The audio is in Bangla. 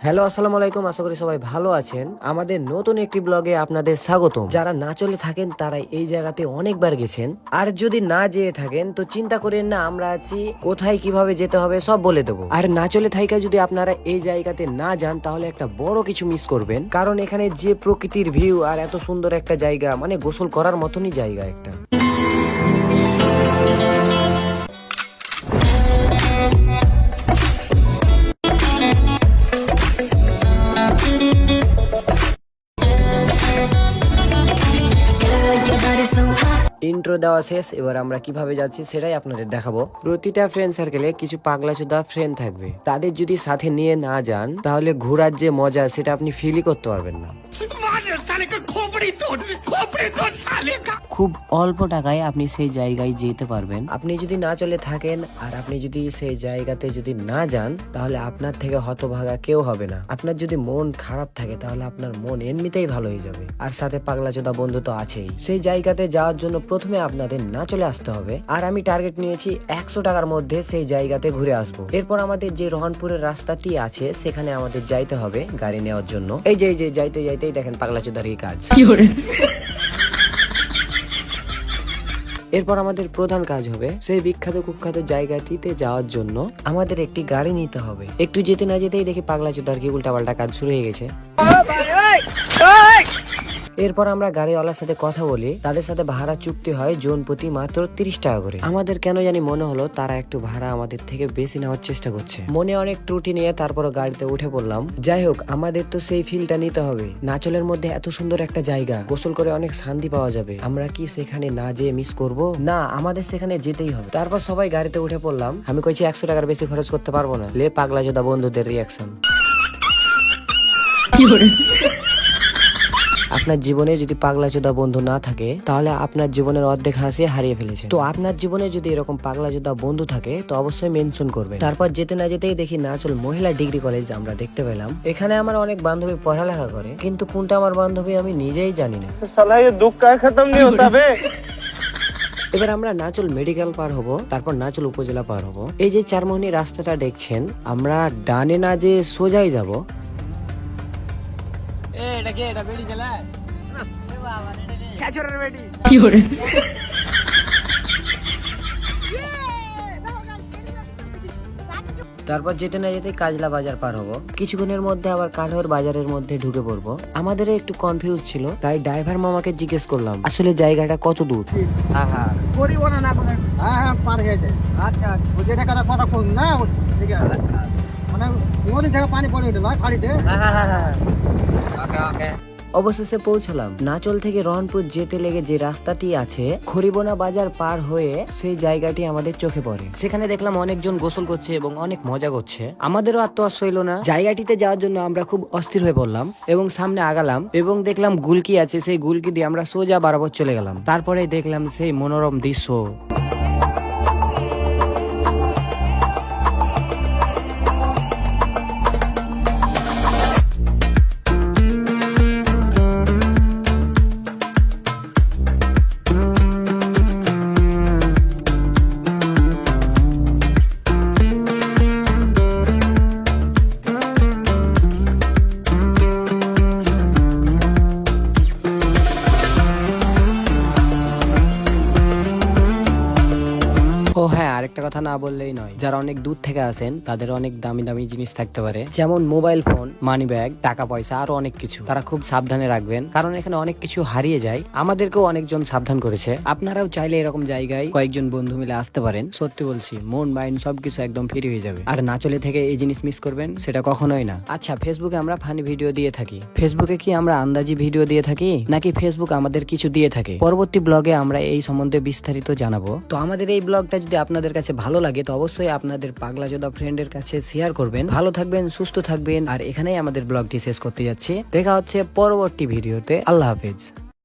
হ্যালো, আসসালামু আলাইকুম। আশা করি সবাই ভালো আছেন। আমাদের নতুন একটি ব্লগে আপনাদের স্বাগতম। যারা না চলে থাকেন, তারা এই জায়গাতে অনেকবার গেছেন। আর যদি না যেয়ে থাকেন, তো চিন্তা করেন না, আমরা আছি, কোথায় কীভাবে যেতে হবে, সব বলে দেবো। আর না চলে থাইকা যদি আপনারা এই জায়গাতে না যান, তাহলে একটা বড় কিছু মিস করবেন। কারণ এখানে যে প্রকৃতির ভিউ আর এত সুন্দর একটা জায়গা মানে গোসল করার মতনই জায়গা একটা। ইন্ট্রো দেওয়া শেষ, এবার আমরা কীভাবে যাচ্ছি সেটাই আপনাদের দেখাবো। প্রতিটা ফ্রেন্ড সার্কেলে কিছু পাগলা চোদা ফ্রেন্ড থাকবে। তাদের যদি সাথে নিয়ে না যান, তাহলে ঘোরার যে মজা, সেটা আপনি ফিলই করতে পারবেন না। খুব অল্প টাকায় আপনি সেই জায়গায় যেতে পারবেন। আপনি যদি না চলে থাকেন আর আপনি যদি সেই জায়গাতে যদি না যান তাহলে আপনার থেকে হতভাগা কেউ হবে না। আপনার যদি মন খারাপ থাকে তাহলে আপনার মন এমনিতেই ভালো হয়ে যাবে। আর সাথে পাগলা চোদা বন্ধু তো আছেই। সেই জায়গাতে যাওয়ার জন্য প্রথমে আপনাদের না চলে আসতে হবে। আর আমি টার্গেট নিয়েছি একশো টাকার মধ্যে সেই জায়গাতে ঘুরে আসব। এরপর আমাদের যে রহনপুরের রাস্তাটি আছে সেখানে আমাদের যাইতে হবে গাড়ি নেওয়ার জন্য। এই যে যে যাইতে যাইতেই দেখেন পাগলা চোদার এই কাজ। এরপর আমাদের প্রধান কাজ হবে সেই বিখ্যাত কুখ্যাত জায়গাটিতে যাওয়ার জন্য আমাদের একটি গাড়ি নিতে হবে। একটু যেতে না যেতেই দেখি পাগলা চোদার কি উল্টাপাল্টা কাজ শুরু হয়ে গেছে। এরপর আমরা গাড়িওয়ালার সাথে কথা বলি। তাদের সাথে ভাড়া চুক্তি হয় জন প্রতি মাত্র তিরিশ টাকা করে। আমাদের কেন জানি মনে হলো তারা একটু ভাড়া আমাদের থেকে বেশি নেওয়ার চেষ্টা করছে। মনে অনেক ত্রুটি নিয়ে তারপর গাড়িতে উঠে পড়লাম। যাই হোক, আমাদের তো সেই ফিলটা নিতে হবে। নাচলের মধ্যে এত সুন্দর একটা জায়গা, গোসল করে অনেক শান্তি পাওয়া যাবে। আমরা কি সেখানে না যেয়ে মিস করব? না, আমাদের সেখানে যেতেই হবে। তারপর সবাই গাড়িতে উঠে পড়লাম। আমি কইছি, একশো টাকার বেশি খরচ করতে পারব না। লে পাগলা যোদা বন্ধুদের রিয়াকশন আপনার জীবনে যদি পাগলা যোদ্ধা বন্ধু না থাকে তাহলে আপনার জীবনের অর্ধেক হাসি হারিয়ে ফেলেছে। তো আপনার জীবনে যদি এরকম পাগলা যোদ্ধা বন্ধু থাকে তো অবশ্যই মেনশন করবে তারপর যেতে না যেতেই দেখি নাচল মহিলা ডিগ্রি কলেজ আমরা দেখতে পেলাম। এখানে আমার অনেক বান্ধবী পড়ালেখা করে কিন্তু কোনটা আমার বান্ধবী আমি নিজেই জানি না। এবার আমরা নাচল মেডিকেল পার হব তারপর নাচল উপজেলা পার হব। এই যে চারমোহনী রাস্তাটা দেখছেন আমরা ডানে না যে সোজাই যাব তারপর যেতে না যেতে কাজলা বাজার পার হব। কিছুক্ষণের মধ্যে আবার কালহর বাজারের মধ্যে ঢুকে পড়ব। আমাদের একটু কনফিউজ ছিল তাই ড্রাইভার মামাকে জিজ্ঞেস করলাম আসলে জায়গাটা কত দূর? পরিব না না বলে হ্যাঁ হ্যাঁ আচ্ছা ও যেটা কথা কথা কোন না? ঠিক আছে। মানে নদী থেকে পানি পড়ে উঠে নয় খাড়িতে? অবশেষে পৌঁছালাম। নাচল থেকে রহনপুর যেতে লেগে যে রাস্তাটি আছে খরিবোনা বাজার পার হয়ে সেই জায়গাটি আমাদের চোখে পড়ে। সেখানে দেখলাম অনেকজন গোসল করছে এবং অনেক মজা করছে। আমাদেরও আর তো আর সইল না। জায়গাটিতে যাওয়ার জন্য আমরা খুব অস্থির হয়ে পড়লাম এবং সামনে আগালাম এবং দেখলাম গুলকি আছে। সেই গুলকি দিয়ে আমরা সোজা বারাবর চলে গেলাম। তারপরে দেখলাম সেই মনোরম দৃশ্য। ও হ্যাঁ আরেকটা কথা না বললেই নয়। যারা অনেক দূর থেকে আসেন, তাদের অনেক দামি দামি জিনিস থাকতে পারে। যেমন মোবাইল ফোন মানি ব্যাগ টাকা পয়সা, আরও অনেক কিছু। তারা খুব সাবধানে রাখবেন, কারণ এখানে অনেক কিছু হারিয়ে যায়। আমাদেরকেও অনেকজন সাবধান করেছে। আপনারাও চাইলে এরকম জায়গায় কয়েকজন বন্ধু মিলে আসতে পারেন। সত্যি বলছি, মন মাইন্ড সবকিছু একদম ফ্রি হয়ে যাবে। আর না চলে থেকে এই জিনিস মিস করবেন, সেটা কখনোই না। আচ্ছা ফেসবুকে আমরা ফানি ভিডিও দিয়ে থাকি। ফেসবুকে কি আমরা আন্দাজি ভিডিও দিয়ে থাকি? নাকি ফেসবুক আমাদের কিছু দিয়ে থাকে? পরবর্তী ব্লগে আমরা এই সম্বন্ধে বিস্তারিত জানাব। তো আমাদের এই ব্লগটা যদি আপনাদের কাছে ভালো লাগে, তো অবশ্যই আপনাদের পাগলা যোদা ফ্রেন্ডের কাছে শেয়ার করবেন। ভালো থাকবেন, সুস্থ থাকবেন, আর এখানেই আমাদের ব্লগটি শেষ করতে যাচ্ছি। দেখা হচ্ছে পরবর্তী ভিডিওতে আল্লাহ হাফেজ।